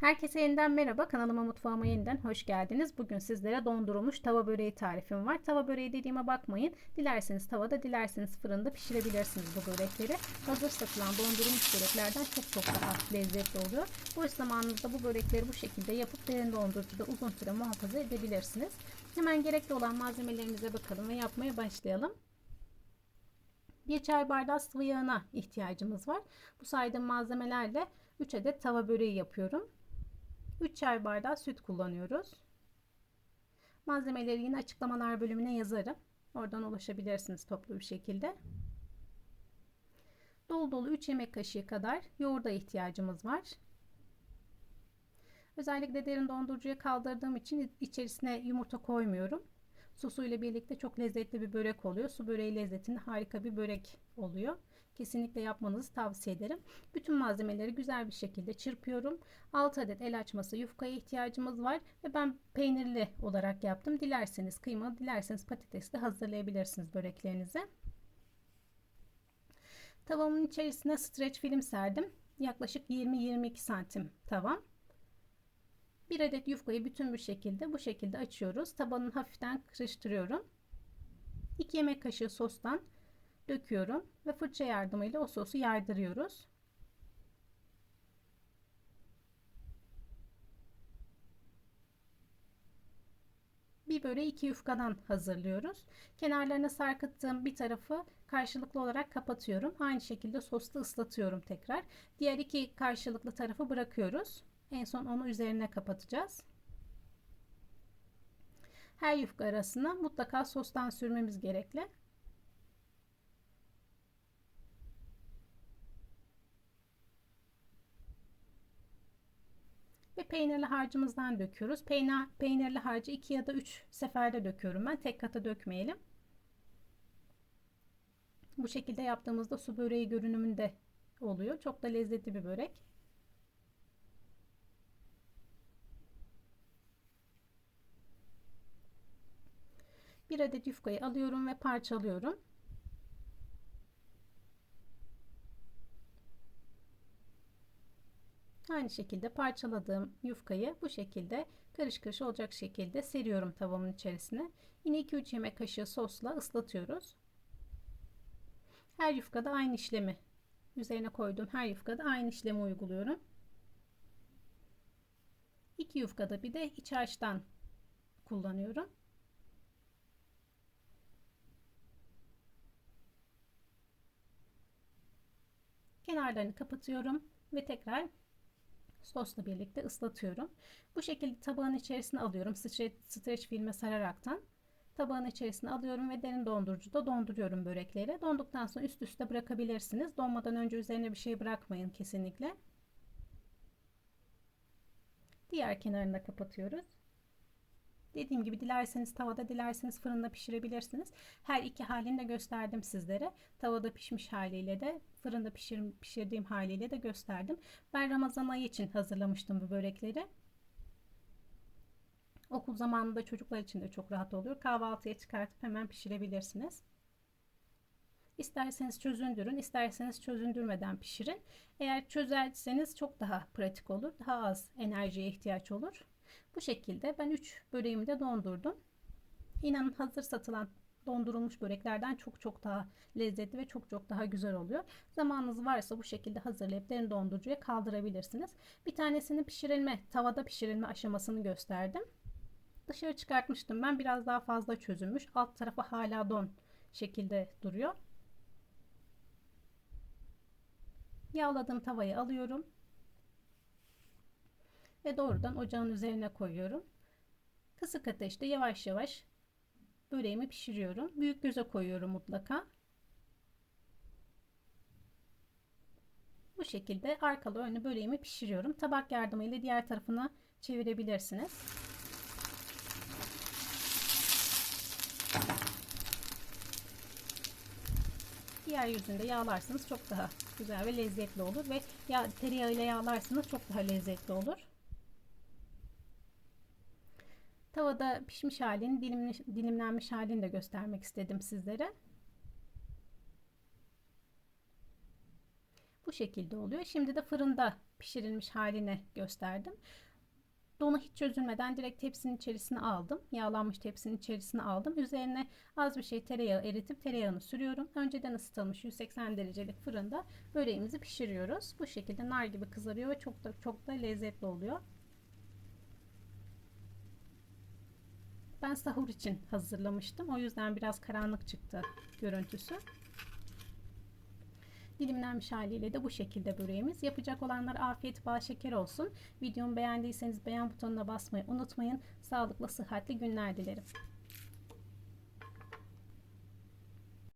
Herkese yeniden merhaba. Kanalıma mutfağıma yeniden hoş geldiniz. Bugün sizlere dondurulmuş tava böreği tarifim var. Tava böreği dediğime bakmayın. Dilerseniz tavada, dilerseniz fırında pişirebilirsiniz bu börekleri. Hazır satılan dondurulmuş böreklerden çok çok daha lezzetli oluyor. Boş zamanınızda bu börekleri bu şekilde yapıp derin dondurucuda uzun süre muhafaza edebilirsiniz. Hemen gerekli olan malzemelerimize bakalım ve yapmaya başlayalım. Bir çay bardağı sıvı yağına ihtiyacımız var. Bu saydığım malzemelerle 3 adet tava böreği yapıyorum. 3 çay bardağı süt kullanıyoruz. Malzemeleri yine açıklamalar bölümüne yazarım. Oradan ulaşabilirsiniz toplu bir şekilde. Dolu dolu 3 yemek kaşığı kadar yoğurda ihtiyacımız var. Özellikle derin dondurucuya kaldırdığım için içerisine yumurta koymuyorum. Sosuyla birlikte çok lezzetli bir börek oluyor. Su böreği lezzetinde harika bir börek oluyor. Kesinlikle yapmanızı tavsiye ederim. Bütün malzemeleri güzel bir şekilde çırpıyorum. 6 adet el açması yufkaya ihtiyacımız var ve ben peynirli olarak yaptım. Dilerseniz kıyma, dilerseniz patatesli hazırlayabilirsiniz böreklerinize. Tavamın içerisine streç film serdim. Yaklaşık 20-22 santim tavam. Bir adet yufkayı bütün bir şekilde bu şekilde açıyoruz. Tabanını hafiften kırıştırıyorum. 2 yemek kaşığı sostan döküyorum ve fırça yardımıyla o sosu yaydırıyoruz. Bir böreği iki yufkadan hazırlıyoruz. Kenarlarına sarkıttığım bir tarafı karşılıklı olarak kapatıyorum. Aynı şekilde sosla ıslatıyorum tekrar. Diğer iki karşılıklı tarafı bırakıyoruz. En son onu üzerine kapatacağız. Her yufka arasına mutlaka sostan sürmemiz gerekli. Ve peynirli harcımızdan döküyoruz. Peynir, peynirli harcı 2 ya da 3 seferde döküyorum ben. Tek kata dökmeyelim. Bu şekilde yaptığımızda su böreği görünümünde oluyor. Çok da lezzetli bir börek. Bir adet yufkayı alıyorum ve parçalıyorum. Aynı şekilde parçaladığım yufkayı bu şekilde karış karış olacak şekilde seriyorum tavamın içerisine. Yine 2-3 yemek kaşığı sosla ıslatıyoruz. Her yufkada aynı işlemi üzerine koyduğum her yufkada aynı işlemi uyguluyorum. 2 yufkada bir de iç harçtan kullanıyorum. Kenarlarını kapatıyorum ve tekrar sosla birlikte ıslatıyorum. Bu şekilde tabağın içerisine alıyorum. Streç, streç filme sararaktan. Tabağın içerisine alıyorum ve derin dondurucuda donduruyorum börekleri. Donduktan sonra üst üste bırakabilirsiniz. Donmadan önce üzerine bir şey bırakmayın kesinlikle. Diğer kenarını da kapatıyoruz. Dediğim gibi dilerseniz tavada dilerseniz fırında pişirebilirsiniz. Her iki halini de gösterdim sizlere. Tavada pişmiş haliyle de fırında pişir, pişirdiğim haliyle de gösterdim. Ben Ramazan ayı için hazırlamıştım bu börekleri. Okul zamanında çocuklar için de çok rahat oluyor. Kahvaltıya çıkartıp hemen pişirebilirsiniz. İsterseniz çözündürün, isterseniz çözündürmeden pişirin. Eğer çözerseniz çok daha pratik olur. Daha az enerjiye ihtiyaç olur. Bu şekilde ben 3 böreğimi de dondurdum. İnanın hazır satılan dondurulmuş böreklerden çok çok daha lezzetli ve çok çok daha güzel oluyor. Zamanınız varsa bu şekilde hazırlayıp derin dondurucuya kaldırabilirsiniz. Bir tanesini pişirilme, tavada pişirilme aşamasını gösterdim. Dışarı çıkartmıştım ben biraz daha fazla çözülmüş. Alt tarafı hala don şekilde duruyor. Yağladığım tavayı alıyorum ve doğrudan ocağın üzerine koyuyorum. Kısık ateşte yavaş yavaş böreğimi pişiriyorum. Büyük göze koyuyorum mutlaka. Bu şekilde arkalı önlü böreğimi pişiriyorum. Tabak yardımıyla diğer tarafına çevirebilirsiniz. Diğer yüzünde yağlarsanız çok daha güzel ve lezzetli olur ve ya tereyağı ile yağlarsanız çok daha lezzetli olur. Tavada pişmiş halini, dilimlenmiş halini de göstermek istedim sizlere. Bu şekilde oluyor. Şimdi de fırında pişirilmiş halini gösterdim. Donu hiç çözülmeden direkt tepsinin içerisine aldım. Yağlanmış tepsinin içerisine aldım. Üzerine az bir şey tereyağı eritip tereyağını sürüyorum. Önceden ısıtılmış 180 derecelik fırında böreğimizi pişiriyoruz. Bu şekilde nar gibi kızarıyor ve çok da çok da lezzetli oluyor. Ben sahur için hazırlamıştım. O yüzden biraz karanlık çıktı görüntüsü. Dilimlenmiş haliyle de bu şekilde böreğimiz. Yapacak olanlar afiyet bal şeker olsun. Videomu beğendiyseniz beğen butonuna basmayı unutmayın. Sağlıklı sıhhatli günler dilerim.